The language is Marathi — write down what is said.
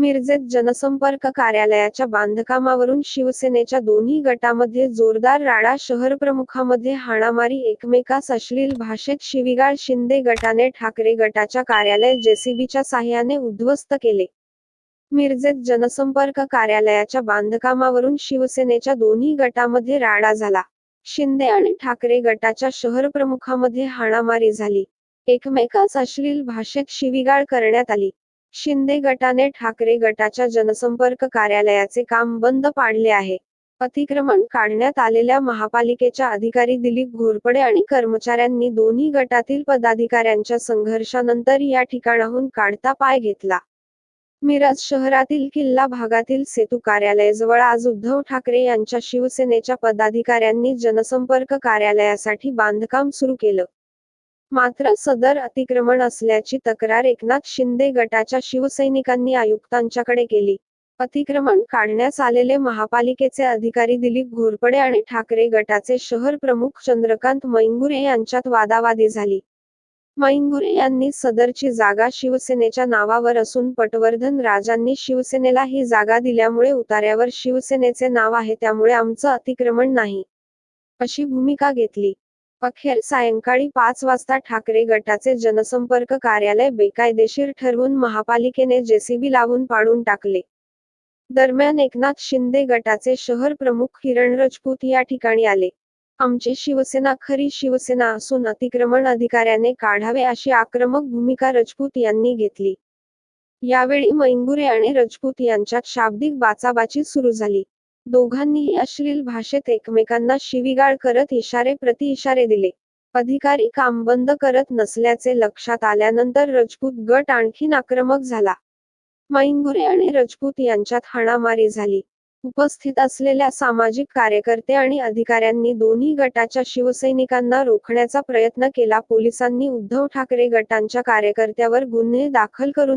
मिरजेत जनसंपर्क कार्यालयाच्या बांधकामावरून शिवसेनेच्या दोन्ही गटामध्ये जोरदार राडा शहरप्रमुखामध्ये हाणामारी एकमेकास अश्लील भाषेत शिवीगाळ शिंदे गटाने ठाकरे गटाच्या कार्यालय जेसीबीच्या साह्याने उद्ध्वस्त केले. मिरजेत जनसंपर्क कार्यालयाच्या बांधकामावरून शिवसेनेच्या दोन्ही गटामध्ये राडा झाला. शिंदे आणि ठाकरे गटाच्या शहर प्रमुखामध्ये हाणामारी झाली. एकमेकास अश्लील भाषेत शिवीगाळ करण्यात आली. शिंदे गटाने ठाकरे गटाच्या जनसंपर्क कार्यालयाचे काम बंद पाडले आहे. अतिक्रमण काढण्यात आलेल्या महापालिकेच्या अधिकारी दिलीप घोरपडे आणि कर्मचाऱ्यांनी दोन्ही गटातील पदाधिकाऱ्यांच्या संघर्षानंतर या ठिकाणाहून काढता पाय घेतला. मिरज शहरातील किल्ला भागातील सेतू कार्यालयाजवळ आज उद्धव ठाकरे यांच्या शिवसेनेच्या पदाधिकाऱ्यांनी जनसंपर्क कार्यालयासाठी बांधकाम सुरू केलं. मात्र सदर अतिक्रमण असल्याची तक्रार एकनाथ शिंदे गटाच्या शिवसैनिकांनी आयुक्तांच्याकडे केली. अतिक्रमण काढण्यास आलेले महापालिकेचे अधिकारी दिलीप घोरपडे आणि ठाकरे गटाचे शहर प्रमुख चंद्रकांत मैंगुरे यांच्यात वादावादी झाली. मैंगुरे यांनी सदरची जागा शिवसेनेच्या नावावर असून पटवर्धन राजांनी शिवसेनेला ही जागा दिल्यामुळे उतार्यावर शिवसेनेचे नाव आहे त्यामुळे आमचं अतिक्रमण नाही. अशी भूमिका घेतली. अखेर सायंकाळी पाच वाजता ठाकरे गटाचे जनसंपर्क कार्यालय बेकायदेशीर ठरवून महापालिकेने जेसीबी लावून पाडून टाकले. दरम्यान एकनाथ शिंदे गटाचे शहर प्रमुख किरण राजपूत या ठिकाणी आले. आमची शिवसेना खरी शिवसेना असून अतिक्रमण अधिकाऱ्याने काढावे अशी आक्रमक भूमिका राजपूत यांनी घेतली. यावेळी मैंगुरे आणि राजपूत यांच्यात शाब्दिक बाचाबाची सुरू झाली. दोघांनीही अश्लील भाषेत एकमेकांना शिवीगाळ करत इशारे प्रति इशारे दिले. अधिकारी काम बंद करत नसल्याचे लक्षात आल्यानंतर राजपूत गट आणखीन आक्रमक झाला. माईंगुरे आणि राजपूत यांच्यात हाणामारी झाली. उपस्थित असलेल्या सामाजिक कार्यकर्ते आणि अधिकाऱ्यांनी दोन्ही गटाच्या शिवसैनिकांना रोखण्याचा प्रयत्न केला. पोलिसांनी उद्धव ठाकरे गटांच्या कार्यकर्त्यावर गुन्हे दाखल करून